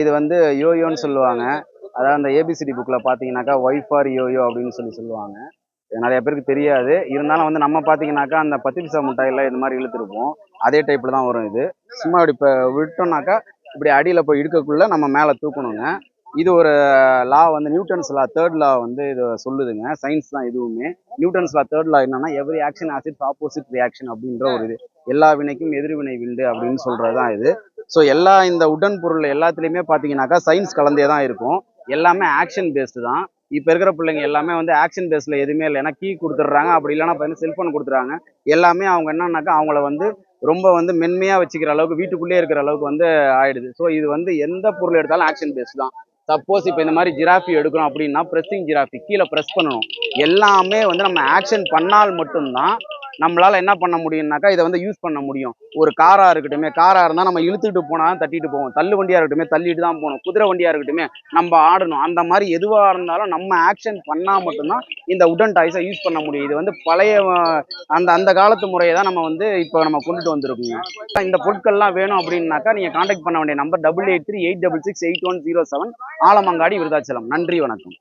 இது வந்து யோயோன்னு சொல்லுவாங்க. அதாவது அந்த ஏபிசிடி புக்கில் பார்த்தீங்கன்னாக்கா ஒய்ஃப் ஆர் யோயோ? அப்படின்னு சொல்லி சொல்லுவாங்க. இது நிறைய பேருக்கு தெரியாது. இருந்தாலும் வந்து நம்ம பார்த்தீங்கன்னாக்கா அந்த பத்து பிசா முட்டாயெல்லாம் இந்த மாதிரி இழுத்துருப்போம். அதே டைப்பில் தான் வரும் இது. சும்மா இப்படி இப்போ விட்டோம்னாக்கா இப்படி அடியில் போய் இடுக்கக்குள்ள நம்ம மேலே தூக்கணுங்க. இது ஒரு லா வந்து நியூட்டன்ஸ் லா தேர்ட் லா வந்து இது சொல்லுதுங்க. சயின்ஸ் தான் இதுவுமே நியூட்டன்ஸ் லா தேர்ட் லா என்னன்னா every action as opposite reaction அப்படின்ற ஒரு இது. எல்லா வினைக்கும் எதிர்வினை விண்டு அப்படின்னு சொல்றது தான் இது. ஸோ எல்லா இந்த உடன் பொருள் எல்லாத்துலேயுமே பார்த்தீங்கன்னாக்கா சயின்ஸ் கலந்தே தான் இருக்கும். எல்லாமே ஆக்ஷன் பேஸ்டு தான். இப்போ இருக்கிற பிள்ளைங்க எல்லாமே வந்து ஆக்ஷன் பேஸில் எதுவுமே இல்லை. ஏன்னா கீ கொடுத்துட்றாங்க. அப்படி இல்லைன்னா பார்த்தீங்கன்னா செல்ஃபோன் கொடுத்துறாங்க எல்லாமே அவங்க என்னன்னாக்கா அவங்கள வந்து ரொம்ப வந்து மென்மையாக வச்சுக்கிற அளவுக்கு வீட்டுக்குள்ளேயே இருக்கிற அளவுக்கு வந்து ஆயிடுது. ஸோ இது வந்து எந்த பொருள் எடுத்தாலும் ஆக்ஷன் பேஸ் தான். சப்போஸ் இப்போ இந்த மாதிரி ஜிராஃபி எடுக்கிறோம் அப்படின்னா ப்ரெஸ்ஸிங் ஜிராஃபி கீழே ப்ரெஸ் பண்ணணும். எல்லாமே வந்து நம்ம ஆக்ஷன் பண்ணால் மட்டும்தான் நம்மளால என்ன பண்ண முடியும்னாக்கா இதை வந்து யூஸ் பண்ண முடியும். ஒரு காரா இருக்கட்டும் காராக இருந்தால் நம்ம இழுத்துட்டு போனா தான் தட்டிட்டு போவோம். தள்ளு வண்டியாக இருக்கட்டுமே தள்ளிட்டு தான் போகணும். குதிரை வண்டியாக இருக்கட்டுமே நம்ம ஆடணும். அந்த மாதிரி எதுவாக இருந்தாலும் நம்ம ஆக்ஷன் பண்ணா மட்டும்தான் இந்த உடன் டாய்ஸை யூஸ் பண்ண முடியும். இது வந்து பழைய அந்த அந்த காலத்து முறையை தான் நம்ம வந்து இப்போ நம்ம கொண்டுட்டு வந்திருக்கோங்க இந்த பொருட்கள்லாம் வேணும் அப்படின்னாக்கா நீங்கள் காண்டாக்ட் பண்ண வேண்டிய number double eight three eight double six eight one zero seven Alamangadi Virudhachalam. நன்றி வணக்கம்.